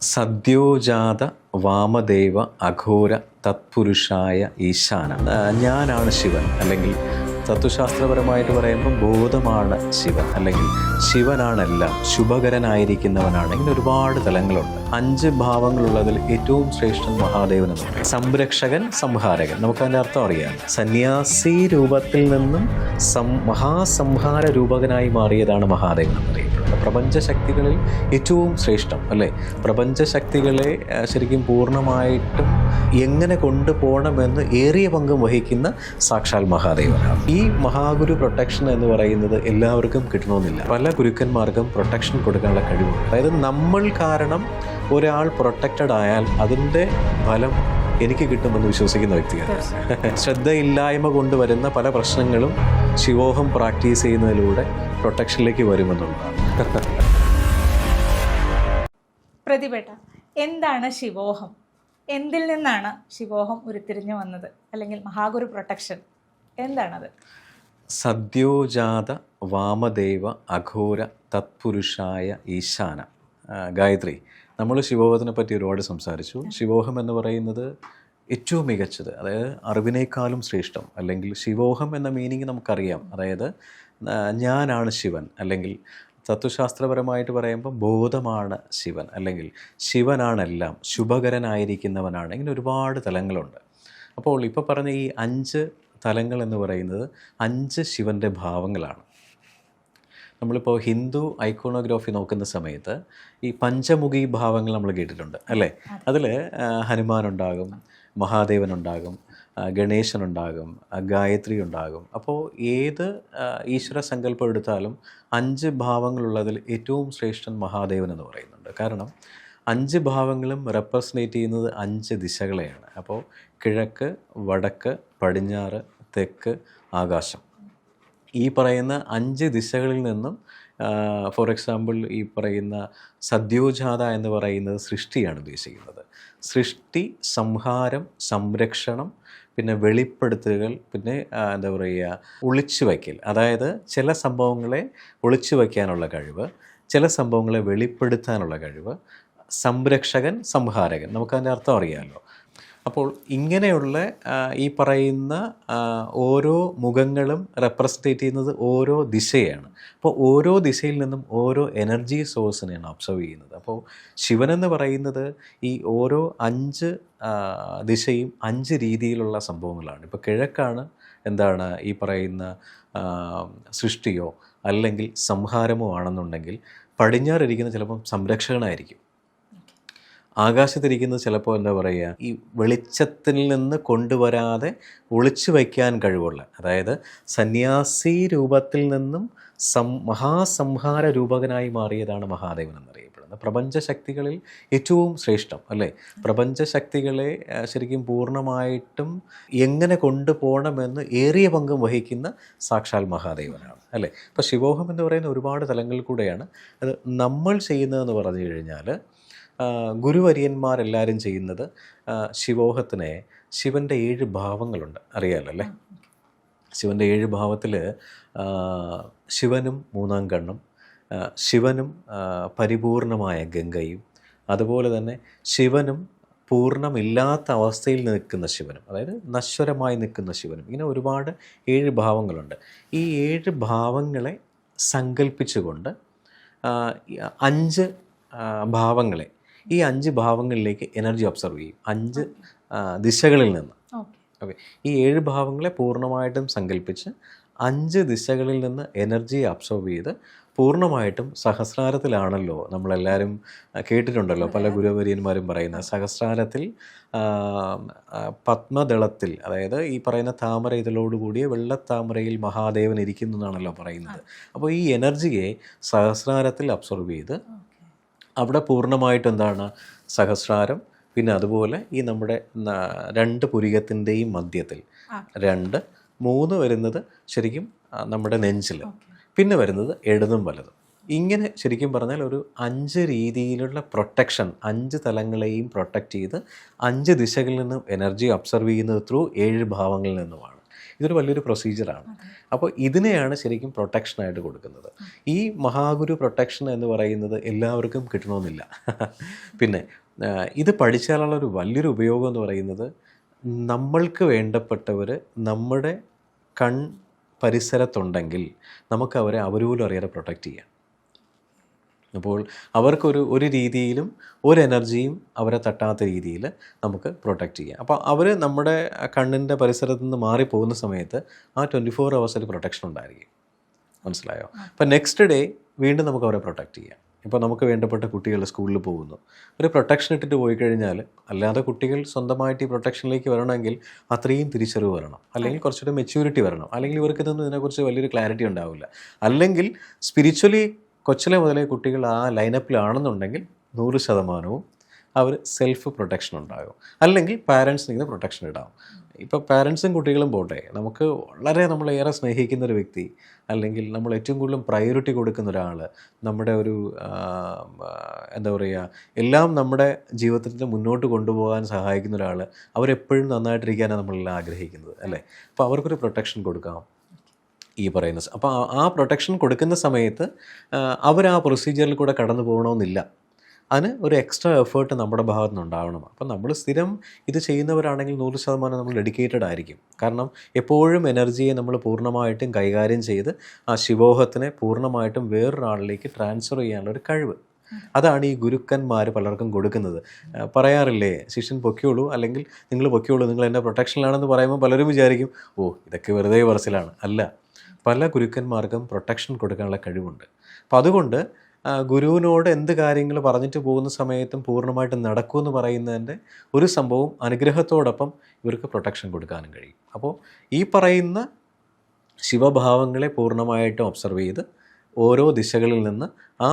സദ്യോജാത വാമദേവ അഘോര തത്പുരുഷായ ഈശാന. ഞാനാണ് ശിവൻ അല്ലെങ്കിൽ തത്വശാസ്ത്രപരമായിട്ട് പറയുമ്പോൾ ബോധമാണ് ശിവൻ. അല്ലെങ്കിൽ ശിവനാണെല്ലാം ശുഭകരനായിരിക്കുന്നവനാണ് ഇങ്ങനെ ഒരുപാട് തലങ്ങളുണ്ട്. അഞ്ച് ഭാവങ്ങളുള്ളതിൽ ഏറ്റവും ശ്രേഷ്ഠൻ മഹാദേവൻ എന്ന് പറയും. സംരക്ഷകൻ സംഹാരകൻ. നമുക്കതിന്റെ അർത്ഥം അറിയാം. സന്യാസി രൂപത്തിൽ നിന്നും സം മഹാസംഹാര രൂപകനായി മാറിയതാണ് മഹാദേവൻ എന്ന് പറയുന്നത് പ്രപഞ്ചശക്തികളിൽ ഏറ്റവും ശ്രേഷ്ഠം അല്ലേ? പ്രപഞ്ചശക്തികളെ ശക്തികളെ ശരിക്കും പൂർണമായിട്ടും എങ്ങനെ കൊണ്ടുപോകണമെന്ന് ഏറിയ പങ്കും വഹിക്കുന്ന സാക്ഷാൽ മഹാദേവനാണ്. ഈ മഹാഗുരു പ്രൊട്ടക്ഷൻ എന്ന് പറയുന്നത് എല്ലാവർക്കും കിട്ടണമെന്നില്ല. പല ഗുരുക്കന്മാർക്കും പ്രൊട്ടക്ഷൻ കൊടുക്കാനുള്ള കഴിവുണ്ട്. അതായത് നമ്മൾ കാരണം ഒരാൾ പ്രൊട്ടക്റ്റഡ് ആയാൽ അതിന്റെ ഫലം എനിക്ക് കിട്ടുമെന്ന് വിശ്വസിക്കുന്ന വ്യക്തിയാണ്. ശ്രദ്ധയില്ലായ്മ കൊണ്ടുവരുന്ന പല പ്രശ്നങ്ങളും ശിവോഹം പ്രാക്ടീസ് ചെയ്യുന്നതിലൂടെ പ്രൊട്ടക്ഷനിലേക്ക് വരുമെന്നുള്ളതാണ്. എന്താണ് ശിവോഹം? എന്തിൽ നിന്നാണ് ശിവോഹം ഉരുത്തിരിഞ്ഞു വന്നത്? അല്ലെങ്കിൽ മഹാഗുരു പ്രൊട്ടക്ഷൻ എന്താണത്? സദ്യോജാത വാമദേവ അഘോര തത്പുരുഷായ ഈശാന. ഗായത്രി നമ്മൾ ശിവോഹത്തിനെ പറ്റി ഒരുപാട് സംസാരിച്ചു. ശിവോഹം എന്ന് പറയുന്നത് ഏറ്റവും മികച്ചത് അതായത് അറിവിനേക്കാളും ശ്രേഷ്ഠം അല്ലെങ്കിൽ ശിവോഹം എന്ന മീനിങ് നമുക്കറിയാം. അതായത് ഞാനാണ് ശിവൻ അല്ലെങ്കിൽ തത്വശാസ്ത്രപരമായിട്ട് പറയുമ്പോൾ ബോധമാണ് ശിവൻ അല്ലെങ്കിൽ ശിവനാണെല്ലാം ശുഭകരനായിരിക്കുന്നവനാണ് ഇങ്ങനെ ഒരുപാട് തലങ്ങളുണ്ട്. അപ്പോൾ ഇപ്പോൾ പറഞ്ഞ ഈ അഞ്ച് തലങ്ങൾ എന്ന് പറയുന്നത് അഞ്ച് ശിവന്റെ ഭാവങ്ങളാണ്. നമ്മളിപ്പോൾ ഹിന്ദു ഐക്കോണോഗ്രാഫി നോക്കുന്ന സമയത്ത് ഈ പഞ്ചമുഖി ഭാവങ്ങൾ നമ്മൾ കേട്ടിട്ടുണ്ട് അല്ലേ? അതിൽ ഹനുമാൻ ഉണ്ടാകും മഹാദേവൻ ഉണ്ടാകും ഗണേശൻ ഉണ്ടാകും ഗായത്രി ഉണ്ടാകും അപ്പോൾ ഏത് ഈശ്വര സങ്കല്പം എടുത്താലും അഞ്ച് ഭാവങ്ങളുള്ളതിൽ ഏറ്റവും ശ്രേഷ്ഠൻ മഹാദേവൻ എന്ന് പറയുന്നുണ്ട്. കാരണം അഞ്ച് ഭാവങ്ങളും റെപ്രസെന്റേറ്റ് ചെയ്യുന്നത് അഞ്ച് ദിശകളെയാണ്. അപ്പോൾ കിഴക്ക് വടക്ക് പടിഞ്ഞാറ് തെക്ക് ആകാശം. ഈ പറയുന്ന അഞ്ച് ദിശകളിൽ നിന്നും ഫോർ എക്സാമ്പിൾ ഈ പറയുന്ന സദ്യോജാത എന്ന് പറയുന്നത് സൃഷ്ടിയാണ് ഉദ്ദേശിക്കുന്നത്. സൃഷ്ടി സംഹാരം സംരക്ഷണം പിന്നെ വെളിപ്പെടുത്തലുകൾ പിന്നെ എന്താ പറയുക ഒളിച്ചു വയ്ക്കൽ അതായത് ചില സംഭവങ്ങളെ ഒളിച്ചു വയ്ക്കാനുള്ള കഴിവ് ചില സംഭവങ്ങളെ വെളിപ്പെടുത്താനുള്ള കഴിവ് സംരക്ഷകൻ സംഹാരകൻ. നമുക്കതിന്റെ അർത്ഥം അറിയാമല്ലോ അപ്പോൾ ഇങ്ങനെയുള്ള ഈ പറയുന്ന ഓരോ മുഖങ്ങളും റെപ്രസെന്റേറ്റ് ചെയ്യുന്നത് ഓരോ ദിശയാണ്. അപ്പോൾ ഓരോ ദിശയിൽ നിന്നും ഓരോ എനർജി സോഴ്സിനെയാണ് ഒബ്സർവ് ചെയ്യുന്നത്. അപ്പോൾ ശിവൻ എന്ന് പറയുന്നത് ഈ ഓരോ അഞ്ച് ദിശയും അഞ്ച് രീതിയിലുള്ള സംഭവങ്ങളാണ്. ഇപ്പോൾ കിഴക്കാണ് എന്താണ് ഈ പറയുന്ന സൃഷ്ടിയോ അല്ലെങ്കിൽ സംഹാരമോ ആണെന്നുണ്ടെങ്കിൽ പടിഞ്ഞാറിരിക്കുന്ന ചിലപ്പം സംരക്ഷകനായിരിക്കും. ആകാശത്തിരിക്കുന്നത് ചിലപ്പോൾ എന്താ പറയുക ഈ വെളിച്ചത്തിൽ നിന്ന് കൊണ്ടുവരാതെ ഒളിച്ചു വയ്ക്കാൻ കഴിവുള്ള അതായത് സന്യാസി രൂപത്തിൽ നിന്നും സം മഹാസംഹാര രൂപകനായി മാറിയതാണ് മഹാദേവൻ എന്നറിയപ്പെടുന്നത്. പ്രപഞ്ചശക്തികളിൽ ഏറ്റവും ശ്രേഷ്ഠം അല്ലേ? പ്രപഞ്ചശക്തികളെ ശരിക്കും പൂർണമായിട്ടും എങ്ങനെ കൊണ്ടുപോകണമെന്ന് ഏറിയ പങ്കും വഹിക്കുന്ന സാക്ഷാൽ മഹാദേവനാണ് അല്ലേ? അപ്പോൾ ശിവോഹം എന്ന് പറയുന്ന ഒരുപാട് തലങ്ങളിൽ കൂടെയാണ്. അത് നമ്മൾ ചെയ്യുന്നതെന്ന് പറഞ്ഞു കഴിഞ്ഞാൽ ഗുരുവര്യന്മാരെല്ലാവരും ചെയ്യുന്നത് ശിവോഹത്തിന് ശിവന്റെ ഏഴ് ഭാവങ്ങളുണ്ട്. അറിയാലോ അല്ലേ ശിവന്റെ ഏഴ് ഭാവത്തിൽ ശിവനും മൂന്നാം കണ്ണും ശിവനും പരിപൂർണമായ ഗംഗയും അതുപോലെ തന്നെ ശിവനും പൂർണമില്ലാത്ത അവസ്ഥയിൽ നിൽക്കുന്ന ശിവനും അതായത് നശ്വരമായി നിൽക്കുന്ന ശിവനും. ഇങ്ങനെ ഒരുപാട് ഏഴ് ഭാവങ്ങളുണ്ട്. ഈ ഏഴ് ഭാവങ്ങളെ സങ്കല്പിച്ചുകൊണ്ട് അഞ്ച് ഭാവങ്ങളെ ഈ അഞ്ച് ഭാവങ്ങളിലേക്ക് എനർജി ഒബ്സർവ് ചെയ്യും. അഞ്ച് ദിശകളിൽ നിന്ന്. ഓക്കെ. ഈ ഏഴ് ഭാവങ്ങളെ പൂർണമായിട്ടും സങ്കല്പിച്ച് അഞ്ച് ദിശകളിൽ നിന്ന് എനർജി അബ്സോർബ് ചെയ്ത് പൂർണമായിട്ടും സഹസ്രാരത്തിലാണല്ലോ നമ്മളെല്ലാവരും കേട്ടിട്ടുണ്ടല്ലോ പല ഗുരുവര്യന്മാരും പറയുന്ന സഹസ്രാരത്തിൽ പത്മദളത്തിൽ അതായത് ഈ പറയുന്ന താമര ഇതളോടുകൂടിയ വെള്ളത്താമരയിൽ മഹാദേവൻ ഇരിക്കുന്നു എന്നാണല്ലോ പറയുന്നത്. അപ്പോൾ ഈ എനർജിയെ സഹസ്രാരത്തിൽ അബ്സോർബ് ചെയ്ത് അവിടെ പൂർണമായിട്ട് എന്താണ് സഹസ്രാരം പിന്നെ അതുപോലെ ഈ നമ്മുടെ രണ്ട് പുരികത്തിന്റെയും മധ്യത്തിൽ. രണ്ട് മൂന്ന് വരുന്നത് ശരിക്കും നമ്മുടെ നെഞ്ചിൽ പിന്നെ വരുന്നത് ഇടതും വലതും. ഇങ്ങനെ ശരിക്കും പറഞ്ഞാൽ ഒരു അഞ്ച് രീതിയിലുള്ള പ്രൊട്ടക്ഷൻ അഞ്ച് തലങ്ങളെയും പ്രൊട്ടക്റ്റ് ചെയ്ത് അഞ്ച് ദിശകളിൽ നിന്നും എനർജി ഒബ്സർവ് ചെയ്യുന്നത് ത്രൂ ഏഴ് ഭാവങ്ങളിൽ നിന്നുമാണ്. ഇതൊരു വലിയൊരു പ്രൊസീജിയറാണ് അപ്പോൾ ഇതിനെയാണ് ശരിക്കും പ്രൊട്ടക്ഷനായിട്ട് കൊടുക്കുന്നത്. ഈ മഹാഗുരു പ്രൊട്ടക്ഷൻ എന്ന് പറയുന്നത് എല്ലാവർക്കും കിട്ടണമെന്നില്ല. പിന്നെ ഇത് പഠിച്ചാലുള്ള ഒരു വലിയൊരു ഉപയോഗം എന്ന് പറയുന്നത് നമ്മൾക്ക് വേണ്ടപ്പെട്ടവർ നമ്മുടെ കൺ പരിസരത്തുണ്ടെങ്കിൽ നമുക്ക് അവരെ അവരോലും അറിയാതെ പ്രൊട്ടക്റ്റ് ചെയ്യാം. അപ്പോൾ അവർക്കൊരു ഒരു രീതിയിലും ഒരു എനർജിയും അവരെ തട്ടാത്ത രീതിയിൽ നമുക്ക് പ്രൊട്ടക്റ്റ് ചെയ്യാം. അപ്പോൾ അവർ നമ്മുടെ കണ്ണിന്റെ പരിസരത്ത് നിന്ന് മാറിപ്പോകുന്ന സമയത്ത് ആ ട്വന്റി ഫോർ അവേഴ്സിൽ പ്രൊട്ടക്ഷൻ ഉണ്ടായിരിക്കും. മനസ്സിലായോ? അപ്പോൾ നെക്സ്റ്റ് ഡേ വീണ്ടും നമുക്ക് അവരെ പ്രൊട്ടക്റ്റ് ചെയ്യാം. ഇപ്പോൾ നമുക്ക് വേണ്ടപ്പെട്ട കുട്ടികൾ സ്കൂളിൽ പോകുന്നു. ഒരു പ്രൊട്ടക്ഷൻ ഇട്ടിട്ട് പോയി കഴിഞ്ഞാൽ അല്ലാതെ കുട്ടികൾ സ്വന്തമായിട്ട് ഈ പ്രൊട്ടക്ഷനിലേക്ക് വരണമെങ്കിൽ അത്രയും തിരിച്ചറിവ് വരണം. അല്ലെങ്കിൽ കുറച്ചുകൂടെ മെച്യൂരിറ്റി വരണം. അല്ലെങ്കിൽ ഇവർക്ക് ഇതൊന്നും ഇതിനെക്കുറിച്ച് വലിയൊരു ക്ലാരിറ്റി ഉണ്ടാവില്ല. അല്ലെങ്കിൽ സ്പിരിച്വലി കൊച്ചിലെ മുതലേ കുട്ടികൾ ആ ലൈനപ്പിലാണെന്നുണ്ടെങ്കിൽ നൂറ് ശതമാനവും അവർ സെൽഫ് പ്രൊട്ടക്ഷൻ ഉണ്ടാകും. അല്ലെങ്കിൽ പാരൻസിന് ഇങ്ങനെ പ്രൊട്ടക്ഷൻ ഇടാം. ഇപ്പോൾ പാരൻസും കുട്ടികളും പോട്ടെ നമുക്ക് വളരെ നമ്മളേറെ സ്നേഹിക്കുന്ന ഒരു വ്യക്തി അല്ലെങ്കിൽ നമ്മൾ ഏറ്റവും കൂടുതലും പ്രയോറിറ്റി കൊടുക്കുന്ന ഒരാൾ നമ്മുടെ ഒരു എന്താ പറയുക എല്ലാം നമ്മുടെ ജീവിതത്തിൽ മുന്നോട്ട് കൊണ്ടുപോകാൻ സഹായിക്കുന്ന ഒരാൾ അവരെപ്പോഴും നന്നായിട്ടിരിക്കാനാണ് നമ്മളെല്ലാം ആഗ്രഹിക്കുന്നത് അല്ലേ? അപ്പോൾ അവർക്കൊരു പ്രൊട്ടക്ഷൻ കൊടുക്കാം. ഈ പറയുന്ന അപ്പോൾ ആ- പ്രൊട്ടക്ഷൻ കൊടുക്കുന്ന സമയത്ത് അവർ ആ പ്രൊസീജിയറിൽ കൂടെ കടന്നു പോകണമെന്നില്ല. അതിന് ഒരു എക്സ്ട്രാ എഫേർട്ട് നമ്മുടെ ഭാഗത്തു നിന്ന് ഉണ്ടാവണം. അപ്പം നമ്മൾ സ്ഥിരം ഇത് ചെയ്യുന്നവരാണെങ്കിൽ നൂറ് ശതമാനം നമ്മൾ ഡെഡിക്കേറ്റഡ് ആയിരിക്കും. കാരണം എപ്പോഴും എനർജിയെ നമ്മൾ പൂർണമായിട്ടും കൈകാര്യം ചെയ്ത് ആ ശിവോഹത്തിനെ പൂർണമായിട്ടും വേറൊരാളിലേക്ക് ട്രാൻസ്ഫർ ചെയ്യാനുള്ള ഒരു കഴിവ്. അതാണ് ഈ ഗുരുക്കന്മാർ പലർക്കും കൊടുക്കുന്നത്. പറയാറില്ലേ ശിഷ്യൻ പൊക്കിയോളൂ അല്ലെങ്കിൽ നിങ്ങൾ പൊക്കിയോളൂ നിങ്ങൾ എന്റെ പ്രൊട്ടക്ഷനിലാണെന്ന് പറയുമ്പോൾ പലരും വിചാരിക്കും ഓ ഇതൊക്കെ വെറുതെ പറച്ചിലാണ്. അല്ല. പല ഗുരുക്കന്മാർക്കും പ്രൊട്ടക്ഷൻ കൊടുക്കാനുള്ള കഴിവുണ്ട്. അപ്പോൾ അതുകൊണ്ട് ഗുരുവിനോട് എന്ത് കാര്യങ്ങൾ പറഞ്ഞിട്ട് പോകുന്ന സമയത്തും പൂർണമായിട്ടും നടക്കുമെന്ന് പറയുന്നതിന്റെ ഒരു സംഭവം അനുഗ്രഹത്തോടൊപ്പം ഇവർക്ക് പ്രൊട്ടക്ഷൻ കൊടുക്കാനും കഴിയും. അപ്പോൾ ഈ പറയുന്ന ശിവഭാവങ്ങളെ പൂർണമായിട്ടും ഒബ്സർവ് ചെയ്ത് ഓരോ ദിശകളിൽ നിന്ന് ആ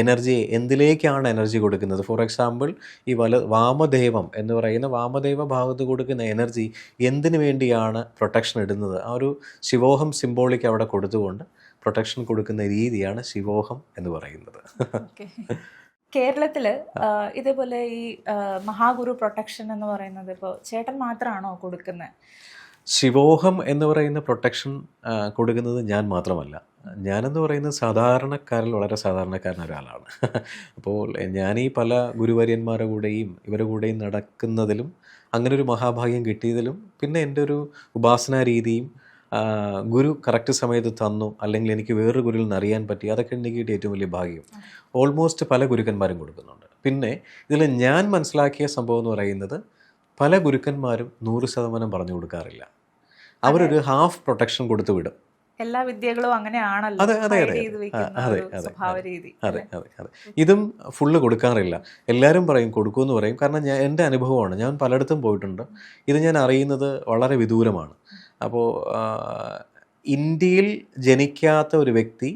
എനർജിയെ എന്തിലേക്കാണ് എനർജി കൊടുക്കുന്നത്? ഫോർ എക്സാമ്പിൾ ഈ വല വാമദേവം എന്ന് പറയുന്ന വാമദേവ ഭാഗത്ത് കൊടുക്കുന്ന എനർജി എന്തിനു വേണ്ടിയാണ് പ്രൊട്ടക്ഷൻ ഇടുന്നത്? ആ ഒരു ശിവോഹം സിംബോളിക് അവിടെ കൊടുത്തുകൊണ്ട് പ്രൊട്ടക്ഷൻ കൊടുക്കുന്ന രീതിയാണ് ശിവോഹം എന്ന് പറയുന്നത്. കേരളത്തിൽ ഇതേപോലെ ഈ മഹാഗുരു പ്രൊട്ടക്ഷൻ എന്ന് പറയുന്നത് ഇപ്പോൾ ചേട്ടൻ മാത്രമാണോ കൊടുക്കുന്നത് ശിവോഹം എന്ന് പറയുന്ന പ്രൊട്ടക്ഷൻ കൊടുക്കുന്നത് ഞാൻ മാത്രമല്ല. ഞാനെന്ന് പറയുന്നത് സാധാരണക്കാരിൽ വളരെ സാധാരണക്കാരൻ ഒരാളാണ്. അപ്പോൾ ഞാൻ ഈ പല ഗുരുവര്യന്മാരുടെ കൂടെയും ഇവരുടെ കൂടെയും നടക്കുന്നതിലും അങ്ങനെ ഒരു മഹാഭാഗ്യം കിട്ടിയതിലും പിന്നെ എന്റെ ഒരു ഉപാസനാ രീതിയും ഗുരു കറക്റ്റ് സമയത്ത് തന്നു അല്ലെങ്കിൽ എനിക്ക് വേറൊരു ഗുരുവിൽ നിന്ന് അറിയാൻ പറ്റി അതൊക്കെ എനിക്ക് കിട്ടിയ ഏറ്റവും വലിയ ഭാഗ്യം ഓൾമോസ്റ്റ് പല ഗുരുക്കന്മാരും കൊടുക്കുന്നുണ്ട്. പിന്നെ ഇതിൽ ഞാൻ മനസ്സിലാക്കിയ സംഭവം എന്ന് പറയുന്നത് പല ഗുരുക്കന്മാരും നൂറ് ശതമാനം പറഞ്ഞു കൊടുക്കാറില്ല. അവരൊരു ഹാഫ് പ്രൊട്ടക്ഷൻ കൊടുത്തു വിടും. എല്ലാ വിദ്യകളും അങ്ങനെയാണല്ലോ അതെ, അതെ, അതെ. അതെ, അതെ, അതെ അതെ. അതെ ഇതും ഫുള്ള് കൊടുക്കാറില്ല. എല്ലാവരും പറയും കൊടുക്കുമെന്ന് പറയും. കാരണം ഞാൻ എന്റെ അനുഭവമാണ്. ഞാൻ പലയിടത്തും പോയിട്ടുണ്ട്. ഇത് ഞാൻ അറിയുന്നത് വളരെ വിദൂരമാണ്. അപ്പോൾ ഇന്ത്യയിൽ ജനിക്കാത്ത ഒരു വ്യക്തി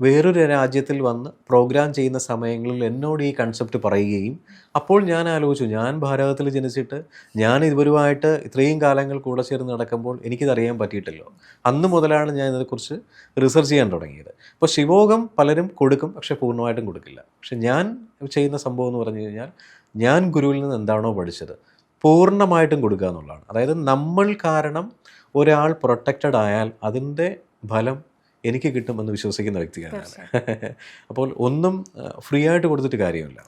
വേറൊരു രാജ്യത്തിൽ വന്ന് പ്രോഗ്രാം ചെയ്യുന്ന സമയങ്ങളിൽ എന്നോട് ഈ കൺസെപ്റ്റ് പറയുകയും അപ്പോൾ ഞാൻ ആലോചിച്ചു ഞാൻ ഭാരതത്തിൽ ജനിച്ചിട്ട് ഞാൻ ഇവരുമായിട്ട് ഇത്രയും കാലങ്ങൾ കൂടെ ചേർന്ന് നടക്കുമ്പോൾ എനിക്കിതറിയാൻ പറ്റിയിട്ടല്ലോ. അന്ന് മുതലാണ് ഞാൻ ഇതിനെക്കുറിച്ച് റിസർച്ച് ചെയ്യാൻ തുടങ്ങിയത്. അപ്പോൾ ശിവോഗം പലരും കൊടുക്കും പക്ഷെ പൂർണമായിട്ടും കൊടുക്കില്ല. പക്ഷെ ഞാൻ ചെയ്യുന്ന സംഭവം എന്ന് പറഞ്ഞു കഴിഞ്ഞാൽ ഞാൻ ഗുരുവിൽ നിന്ന് എന്താണോ പഠിച്ചത് പൂർണമായിട്ടും കൊടുക്കുക എന്നുള്ളതാണ്. അതായത് നമ്മൾ കാരണം ഒരാൾ പ്രൊട്ടക്റ്റഡ് ആയാൽ അതിന്റെ ഫലം എനിക്ക് കിട്ടുമെന്ന് വിശ്വസിക്കുന്ന വ്യക്തിയാണ് അപ്പോൾ ഒന്നും ഫ്രീ ആയിട്ട് കൊടുത്തിട്ട് കാര്യമില്ല.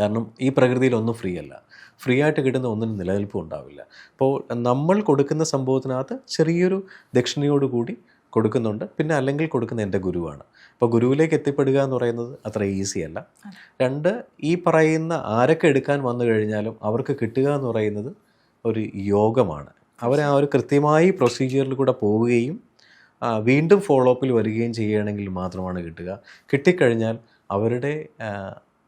കാരണം ഈ പ്രകൃതിയിൽ ഒന്നും ഫ്രീ അല്ല. ഫ്രീ ആയിട്ട് കിട്ടുന്ന ഒന്നിനും നിലനിൽപ്പും ഉണ്ടാവില്ല. അപ്പോൾ നമ്മൾ കൊടുക്കുന്ന സംഭവത്തിനകത്ത് ചെറിയൊരു ദക്ഷിണയോട് കൂടി കൊടുക്കുന്നുണ്ട്. പിന്നെ അല്ലെങ്കിൽ കൊടുക്കുന്ന എന്റെ ഗുരുവാണ്. അപ്പോൾ ഗുരുവിലേക്ക് എത്തിപ്പെടുക എന്ന് പറയുന്നത് അത്ര ഈസി അല്ല. രണ്ട് ഈ പറയുന്ന ആരൊക്കെ എടുക്കാൻ വന്നു കഴിഞ്ഞാലും അവർക്ക് കിട്ടുക എന്ന് പറയുന്നത് ഒരു യോഗമാണ്. അവരെ ആ ഒരു കൃത്യമായി പ്രൊസീജിയറിൽ കൂടെ പോവുകയും വീണ്ടും ഫോളോ അപ്പിൽ വരികയും ചെയ്യുകയാണെങ്കിൽ മാത്രമാണ് കിട്ടുക. കിട്ടിക്കഴിഞ്ഞാൽ അവരുടെ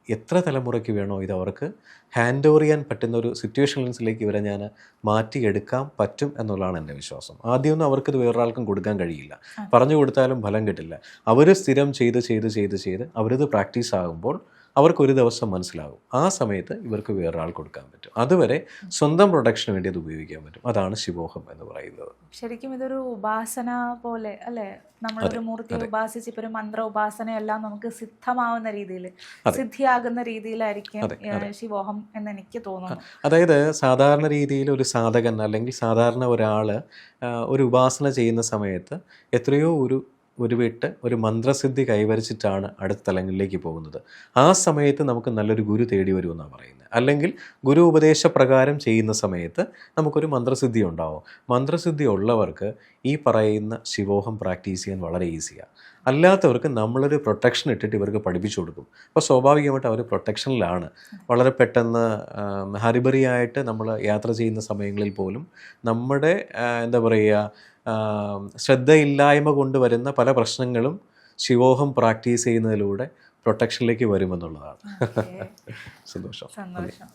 എത്ര തലമുറയ്ക്ക് വേണോ ഇത് അവർക്ക് ഹാൻഡ് ഓവർ ചെയ്യാൻ പറ്റുന്ന ഒരു സിറ്റുവേഷൻസിലേക്ക് ഇവരെ ഞാൻ മാറ്റിയെടുക്കാൻ പറ്റും എന്നുള്ളതാണ് എന്റെ വിശ്വാസം. ആദ്യമൊന്നും അവർക്കിത് വേറൊരാൾക്കും കൊടുക്കാൻ കഴിയില്ല. പറഞ്ഞു കൊടുത്താലും ഫലം കിട്ടില്ല. അവർ സ്ഥിരം ചെയ്ത് ചെയ്ത് ചെയ്ത് ചെയ്ത് അവരിത് പ്രാക്ടീസ് ആകുമ്പോൾ അവർക്ക് ഒരു ദിവസം മനസ്സിലാകും ആ സമയത്ത് ഇവർക്ക് വേറൊരാൾ കൊടുക്കാൻ പറ്റും. അതുവരെ സ്വന്തം പ്രൊഡക്ഷന് വേണ്ടി അത് ഉപയോഗിക്കാൻ പറ്റും. അതാണ് ശിവോഹം എന്ന് പറയുന്നത്. ശരിക്കും ഇതൊരു ഉപാസന പോലെ അല്ലേ? നമ്മളൊരു മൂർത്തി ഉപാസിച്ച് ഇപ്പൊ ഒരു മന്ത്ര ഉപാസനയെല്ലാം നമുക്ക് സിദ്ധമാവുന്ന രീതിയിൽ സിദ്ധിയാകുന്ന രീതിയിലായിരിക്കും ശിവോഹം എന്ന് എനിക്ക് തോന്നുന്നു. അതായത് സാധാരണ രീതിയിൽ ഒരു സാധകൻ അല്ലെങ്കിൽ സാധാരണ ഒരാൾ ഒരു ഉപാസന ചെയ്യുന്ന സമയത്ത് എത്രയോ ഒരു ഒരു വിട്ട് ഒരു മന്ത്രസിദ്ധി കൈവരിച്ചിട്ടാണ് അടുത്ത തലങ്ങളിലേക്ക് പോകുന്നത്. ആ സമയത്ത് നമുക്ക് നല്ലൊരു ഗുരു തേടി വരുമെന്നാണ് പറയുന്നത്. അല്ലെങ്കിൽ ഗുരു ഉപദേശപ്രകാരം ചെയ്യുന്ന സമയത്ത് നമുക്കൊരു മന്ത്രസിദ്ധി ഉണ്ടാവും. മന്ത്രസിദ്ധി ഉള്ളവർക്ക് ഈ പറയുന്ന ശിവോഹം പ്രാക്ടീസ് ചെയ്യാൻ വളരെ ഈസിയാണ് അല്ലാത്തവർക്ക് നമ്മളൊരു പ്രൊട്ടക്ഷൻ ഇട്ടിട്ട് ഇവർക്ക് പഠിപ്പിച്ചു കൊടുക്കും. അപ്പോൾ സ്വാഭാവികമായിട്ട് അവർ പ്രൊട്ടക്ഷനിലാണ്. വളരെ പെട്ടെന്ന് ഹരിബറിയായിട്ട് നമ്മൾ യാത്ര ചെയ്യുന്ന സമയങ്ങളിൽ പോലും നമ്മുടെ എന്താ പറയുക ശ്രദ്ധയില്ലായ്മ കൊണ്ടുവരുന്ന പല പ്രശ്നങ്ങളും ശിവോഹം പ്രാക്ടീസ് ചെയ്യുന്നതിലൂടെ പ്രൊട്ടക്ഷനിലേക്ക് വരുമെന്നുള്ളതാണ്. സന്തോഷം. സന്തോഷം.